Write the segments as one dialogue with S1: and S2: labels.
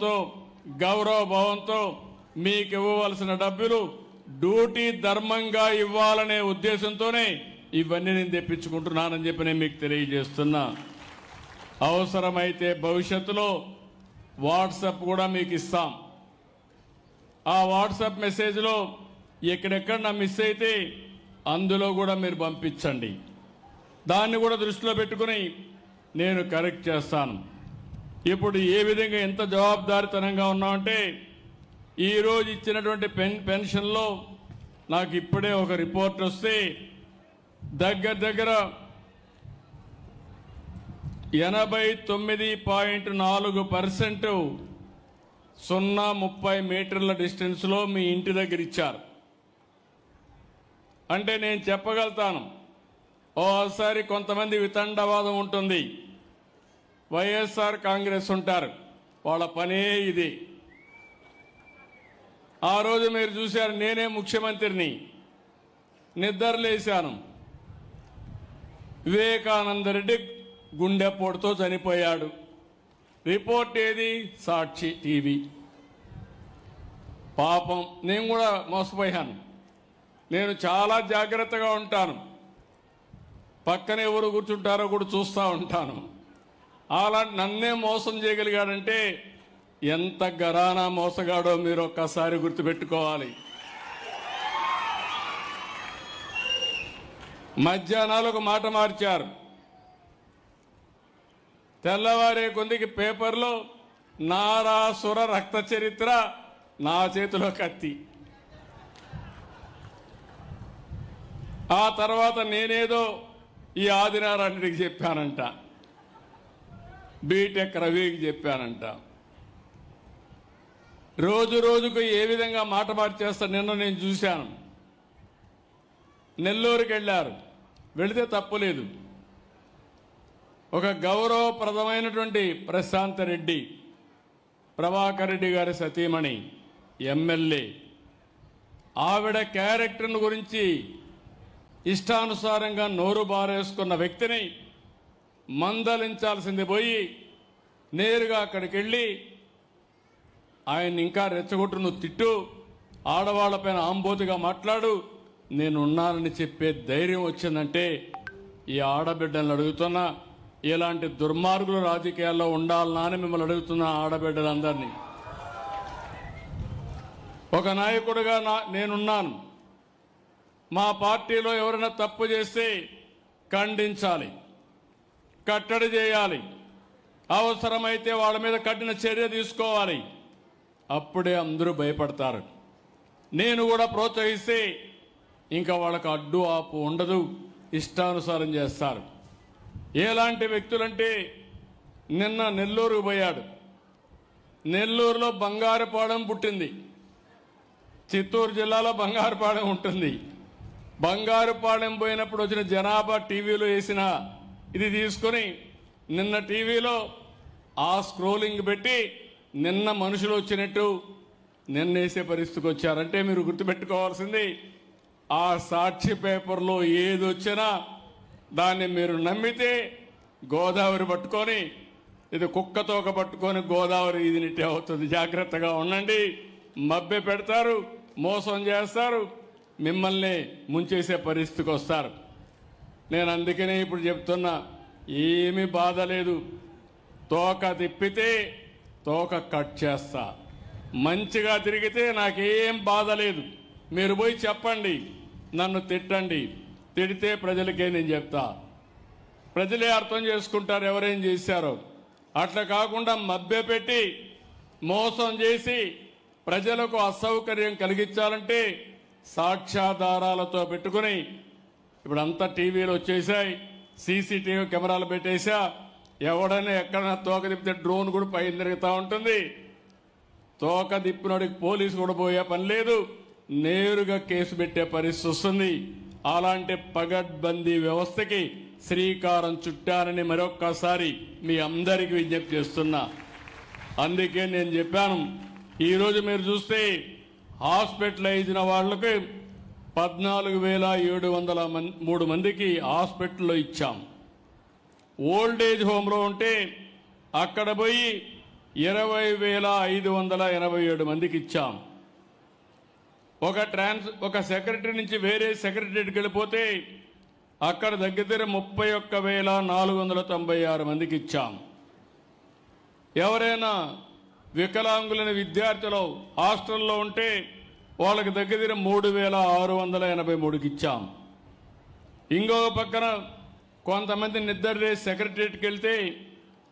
S1: భావంతో గౌరవ భావంతో మీకు ఇవ్వవలసిన డబ్బులు డ్యూటీ ధర్మంగా ఇవ్వాలనే ఉద్దేశంతోనే ఇవన్నీ నేను తెప్పించుకుంటున్నానని చెప్పి నేను మీకు తెలియజేస్తున్నా. అవసరమైతే భవిష్యత్తులో వాట్సాప్ కూడా మీకు ఇస్తాం. ఆ వాట్సాప్ మెసేజ్లో ఎక్కడెక్కడ నా మిస్ అయితే అందులో కూడా మీరు పంపించండి. దాన్ని కూడా దృష్టిలో పెట్టుకుని నేను కరెక్ట్ చేస్తాను. ఇప్పుడు ఏ విధంగా ఎంత జవాబుదారితనంగా ఉన్నామంటే ఈరోజు ఇచ్చినటువంటి పెన్ పెన్షన్లో నాకు ఇప్పుడే ఒక రిపోర్ట్ వస్తే దగ్గర దగ్గర ఎనభై తొమ్మిది పాయింట్ నాలుగు పర్సెంట్ సున్నా ముప్పై మీటర్ల డిస్టెన్స్లో మీ ఇంటి దగ్గర ఇచ్చారు. అంటే నేను చెప్పగలుగుతాను ఓసారి కొంతమంది వితండవాదం ఉంటుంది. వైఎస్ఆర్ కాంగ్రెస్ ఉంటారు. వాళ్ళ పనే ఇది. ఆ రోజు మీరు చూశారు నేనే ముఖ్యమంత్రిని. నిద్రలేశాను వివేకానంద రెడ్డి గుండెపోటుతో చనిపోయాడు. రిపోర్ట్ ఏది? సాక్షి టీవీ. పాపం నేను కూడా మోసపోయాను. నేను చాలా జాగ్రత్తగా ఉంటాను. పక్కన ఎవరు కూర్చుంటారో కూడా చూస్తూ ఉంటాను. అలా నన్నే మోసం చేయగలిగాడంటే ఎంత గరానా మోసగాడో మీరు ఒక్కసారి గుర్తుపెట్టుకోవాలి. మధ్యాహ్నాలు ఒక మాట మార్చారు. తెల్లవారే కొందికి పేపర్లో నారాసుర రక్త చరిత్ర నా చేతిలో కత్తి. ఆ తర్వాత నేనేదో ఈ ఆదినారాయణుడికి చెప్పానంట. బీటెక్ రవికి చెప్పానంట. రోజు రోజుకు ఏ విధంగా మాట మార్చేస్తా నిన్న నేను చూశాను. నెల్లూరుకి వెళ్ళారు. వెళితే తప్పులేదు ఒక గౌరవప్రదమైనటువంటి ప్రశాంత్ రెడ్డి ప్రభాకర్ రెడ్డి గారి సతీమణి ఎమ్మెల్యే. ఆవిడ క్యారెక్టర్ను గురించి ఇష్టానుసారంగా నోరు బారేసుకున్న వ్యక్తిని మందలించాల్సింది పోయి నేరుగా అక్కడికి వెళ్ళి ఆయన ఇంకా రెచ్చగొట్టు నువ్వు తిట్టు ఆడవాళ్ళపైన ఆంబోతిగా మాట్లాడు నేనున్నానని చెప్పే ధైర్యం వచ్చిందంటే ఈ ఆడబిడ్డలను అడుగుతున్నా. ఇలాంటి దుర్మార్గులు రాజకీయాల్లో ఉండాలనా అని మిమ్మల్ని అడుగుతున్నా ఆడబిడ్డలందరినీ. ఒక నాయకుడిగా నా నేనున్నాను. మా పార్టీలో ఎవరైనా తప్పు చేస్తే ఖండించాలి. కట్టడి చేయాలి. అవసరమైతే వాళ్ళ మీద కఠిన చర్య తీసుకోవాలి. అప్పుడే అందరూ భయపడతారు. నేను కూడా ప్రోత్సహిస్తే ఇంకా వాళ్ళకు అడ్డు ఆపు ఉండదు. ఇష్టానుసారం చేస్తారు. ఎలాంటి వ్యక్తులంటే నిన్న నెల్లూరుకు పోయాడు. నెల్లూరులో బంగారుపాడెం పుట్టింది. చిత్తూరు జిల్లాలో బంగారుపాడెం ఉంటుంది. బంగారుపాడెం పోయినప్పుడు వచ్చిన జనాభా టీవీలో వేసిన ఇది తీసుకొని నిన్న టీవీలో ఆ స్క్రోలింగ్ పెట్టి నిన్న మనుషులు వచ్చినట్టు నిన్న వేసే పరిస్థితికి వచ్చారంటే మీరు గుర్తుపెట్టుకోవాల్సింది ఆ సాక్షి పేపర్లో ఏది వచ్చినా దాన్ని మీరు నమ్మితే గోదావరి పట్టుకొని ఇది కుక్కతోక పట్టుకొని గోదావరి ఇది నిట్టే అవుతుంది. జాగ్రత్తగా ఉండండి. మబ్బె పెడతారు మోసం చేస్తారు మిమ్మల్ని ముంచేసే పరిస్థితికి వస్తారు. నేను అందుకనే ఇప్పుడు చెప్తున్నా ఏమీ బాధ లేదు. తోక తిప్పితే తోక కట్ చేస్తా. మంచిగా తిరిగితే నాకేం బాధ లేదు. మీరు పోయి చెప్పండి నన్ను తిట్టండి. తిడితే ప్రజలకే నేను చెప్తా. ప్రజలే అర్థం చేసుకుంటారు ఎవరేం చేశారో. అట్లా కాకుండా మభ్యపెట్టి మోసం చేసి ప్రజలకు అసౌకర్యం కలిగించాలంటే సాక్ష్యాధారాలతో పెట్టుకుని ఇప్పుడు అంతా టీవీలు వచ్చేసాయి. సీసీటీవీ కెమెరాలు పెట్టేసా ఎవడైనా ఎక్కడైనా తోక తిప్పితే డ్రోన్ కూడా పైన తిరుగుతూ ఉంటుంది. తోక తిప్పినోడికి పోలీసు కూడా పోయే పని లేదు. నేరుగా కేసు పెట్టే పరిస్థితి వస్తుంది. అలాంటి పగడ్బందీ వ్యవస్థకి శ్రీకారం చుట్టారని మరొక్కసారి మీ అందరికీ విజ్ఞప్తి చేస్తున్నా. అందుకే నేను చెప్పాను ఈరోజు మీరు చూస్తే హాస్పిటలైజ్ అయిన వాళ్ళకి పద్నాలుగు వేల ఏడు వందల మం- మూడు మందికి హాస్పిటల్లో ఇచ్చాం. ఓల్డ్ ఏజ్ హోమ్లో ఉంటే అక్కడ పోయి ఇరవై వేల ఐదు వందల ఎనభై ఏడు మందికి ఇచ్చాం. ఒక ట్రాన్స్ ఒక సెక్రటరీ నుంచి వేరే సెక్రటరీకి వెళ్ళిపోతే అక్కడ దగ్గర దగ్గర ముప్పై ఒక్క వేల నాలుగు వందల తొంభై ఆరు మందికి ఇచ్చాం. ఎవరైనా వికలాంగులైన విద్యార్థులు హాస్టల్లో ఉంటే వాళ్ళకి దగ్గర మూడు వేల ఆరు వందల ఎనభై మూడుకి ఇచ్చాం. ఇంకొక పక్కన కొంతమంది నిద్ర సెక్రటరియట్కి వెళ్తే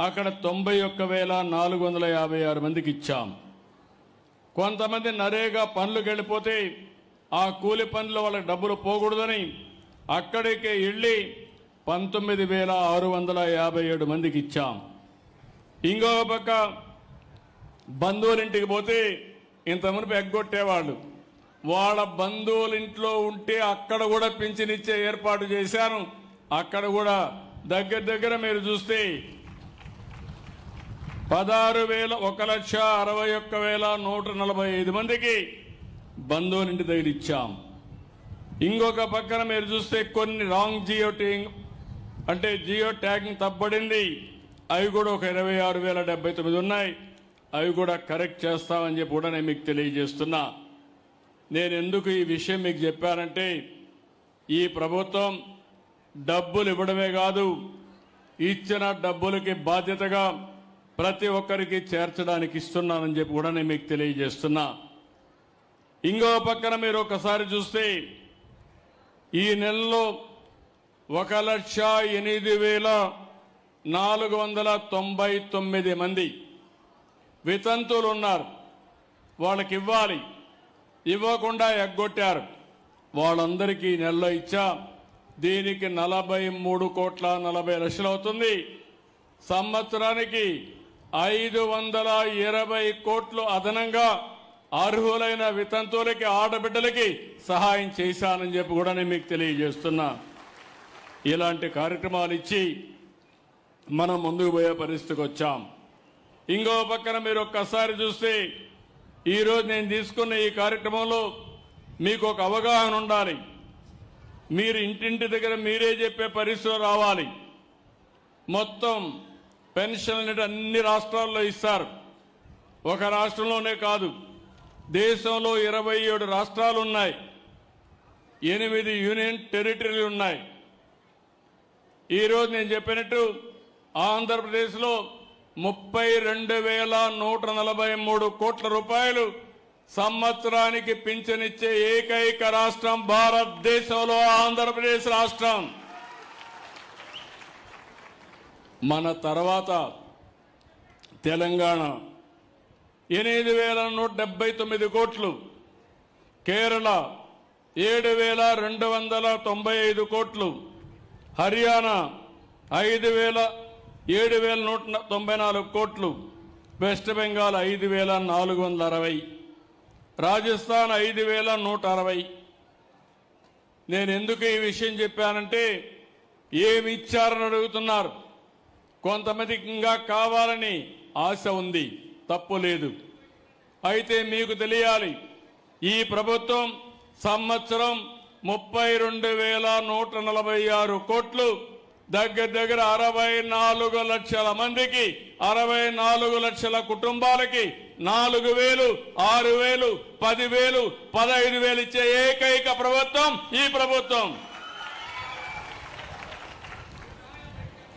S1: అక్కడ తొంభై ఒక్క వేల నాలుగు వందల యాభై ఆరు మందికి ఇచ్చాం. కొంతమంది నరేగా పనులకు వెళ్ళిపోతే ఆ కూలి పనులు వాళ్ళకి డబ్బులు పోకూడదని అక్కడికే వెళ్ళి పంతొమ్మిది వేల ఆరు వందల యాభై ఏడు మందికి ఇచ్చాం. ఇంకొక పక్క బంధువులింటికి పోతే ఇంత మునుపు ఎగ్గొట్టేవాళ్ళు. వాళ్ళ బంధువులింట్లో ఉంటే అక్కడ కూడా పింఛనిచ్చే ఏర్పాటు చేశాను. అక్కడ కూడా దగ్గర దగ్గర మీరు చూస్తే పదహారు వేల ఒక లక్ష అరవై ఒక్క వేల నూట నలభై ఐదు మందికి బంధువులింటి దగ్గర ఇచ్చాం. ఇంకొక పక్కన మీరు చూస్తే కొన్ని రాంగ్ జియో ట్యాగింగ్ అంటే జియో ట్యాగింగ్ తప్పబడింది. అవి కూడా ఒక ఇరవై ఆరు వేల డెబ్బై తొమ్మిది ఉన్నాయి. అవి కూడా కరెక్ట్ చేస్తామని చెప్పి కూడా నేను మీకు తెలియజేస్తున్నా. నేను ఎందుకు ఈ విషయం మీకు చెప్పానంటే ఈ ప్రభుత్వం డబ్బులు ఇవ్వడమే కాదు ఇచ్చిన డబ్బులకి బాధ్యతగా ప్రతి ఒక్కరికి చేర్చడానికి ఇస్తున్నానని చెప్పి కూడా నేను మీకు తెలియజేస్తున్నా. ఇంకో పక్కన మీరు ఒకసారి చూస్తే ఈ నెలలో ఒక లక్ష ఎనిమిది వేల నాలుగు వందల తొంభై తొమ్మిది మంది వితంతులు ఉన్నారు. వాళ్ళకి ఇవ్వాలి. ఇవ్వకుండా ఎగ్గొట్టారు. వాళ్ళందరికీ నెలలో ఇచ్చా. దీనికి నలభై మూడు కోట్ల నలభై లక్షలు అవుతుంది. సంవత్సరానికి ఐదు వందల ఇరవై కోట్లు అదనంగా అర్హులైన వితంతువులకి ఆడబిడ్డలకి సహాయం చేశానని చెప్పి కూడా నేను మీకు తెలియజేస్తున్నా. ఇలాంటి కార్యక్రమాలు ఇచ్చి మనం ముందుకు పోయే పరిస్థితికి వచ్చాం. ఇంకో పక్కన మీరు ఒక్కసారి చూస్తే ఈరోజు నేను తీసుకున్న ఈ కార్యక్రమంలో మీకు ఒక అవగాహన ఉండాలి. మీరు ఇంటింటి దగ్గర మీరే చెప్పే పరిస్థితులు రావాలి. మొత్తం పెన్షన్ అనేది అన్ని రాష్ట్రాల్లో ఇస్తారు. ఒక రాష్ట్రంలోనే కాదు దేశంలో ఇరవై ఏడు రాష్ట్రాలు ఉన్నాయి. ఎనిమిది యూనియన్ టెరిటరీలు ఉన్నాయి. ఈరోజు నేను చెప్పినట్టు ఆంధ్రప్రదేశ్లో ముప్పై రెండు వేల నూట నలభై మూడు కోట్ల రూపాయలు సంవత్సరానికి పింఛనిచ్చే ఏకైక రాష్ట్రం భారతదేశంలో ఆంధ్రప్రదేశ్ రాష్ట్రం. మన తర్వాత తెలంగాణ ఎనిమిది వేల నూట డెబ్బై తొమ్మిది కోట్లు కేరళ ఏడు వేల రెండు వందల తొంభై ఐదు కోట్లు హర్యానా ఐదు వేల ఏడు వేల నూట తొంభై నాలుగు కోట్లు వెస్ట్ బెంగాల్ ఐదు వేల నాలుగు వందల అరవై రాజస్థాన్ ఐదు వేల నూట అరవై. నేను ఎందుకు ఈ విషయం చెప్పానంటే ఏమి ఇచ్చారని అడుగుతున్నారు. కొంతమందికి ఇంకా కావాలని ఆశ ఉంది తప్పు లేదు. అయితే మీకు తెలియాలి ఈ ప్రభుత్వం సంవత్సరం ముప్పై రెండు వేల నూట నలభై ఆరు కోట్లు దగ్గర దగ్గర అరవై నాలుగు లక్షల మందికి అరవై నాలుగు లక్షల కుటుంబాలకి నాలుగు వేలు ఆరు వేలు పదివేలు పదహైదు వేలు ఇచ్చే ఏకైక ప్రభుత్వం ఈ ప్రభుత్వం.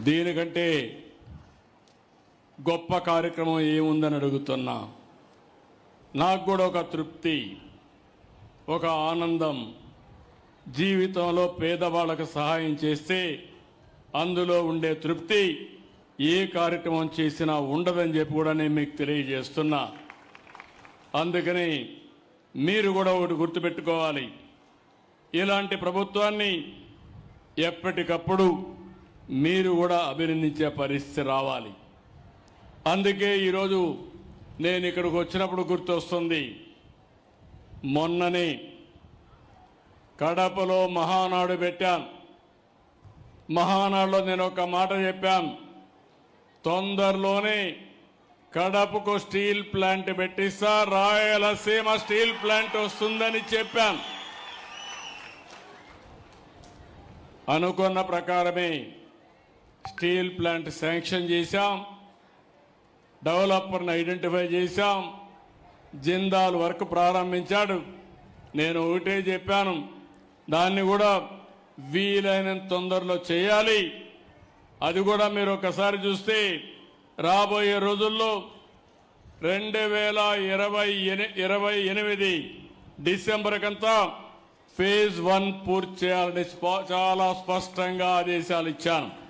S1: దీనికంటే గొప్ప కార్యక్రమం ఏముందని అడుగుతున్నా. నాకు కూడా ఒక తృప్తి ఒక ఆనందం. జీవితంలో పేదవాళ్ళకు సహాయం చేస్తే అందులో ఉండే తృప్తి ఏ కార్యక్రమం చేసినా ఉండదని చెప్పి కూడా నేను మీకు తెలియజేస్తున్నా. అందుకని మీరు కూడా ఒకటి గుర్తుపెట్టుకోవాలి. ఇలాంటి ప్రభుత్వాన్ని ఎప్పటికప్పుడు మీరు కూడా అభినందించే పరిస్థితి రావాలి. అందుకే ఈరోజు నేను ఇక్కడికి వచ్చినప్పుడు గుర్తొస్తుంది. మొన్ననే కడపలో మహానాడు పెట్టాను మహానాడులో నేను ఒక మాట చెప్పాను. తొందరలోనే కడపకు స్టీల్ ప్లాంట్ పెట్టిస్తా రాయలసీమ స్టీల్ ప్లాంట్ వస్తుందని చెప్పాను. అనుకున్న ప్రకారమే స్టీల్ ప్లాంట్ శాంక్షన్ చేశాం డెవలపర్ని ఐడెంటిఫై చేశాం. జిందాల్ వర్క్ ప్రారంభించాడు. నేను ఒకటే చెప్పాను దాన్ని కూడా వీలైనంత తొందరలో చేయాలి. అది కూడా మీరు ఒకసారి చూస్తే రాబోయే రోజుల్లో రెండు వేల ఇరవై ఎని ఇరవై ఎనిమిది డిసెంబర్ కంతా ఫేజ్ వన్ పూర్తి చేయాలని స్ప- చాలా స్పష్టంగా ఆదేశాలు ఇచ్చాను.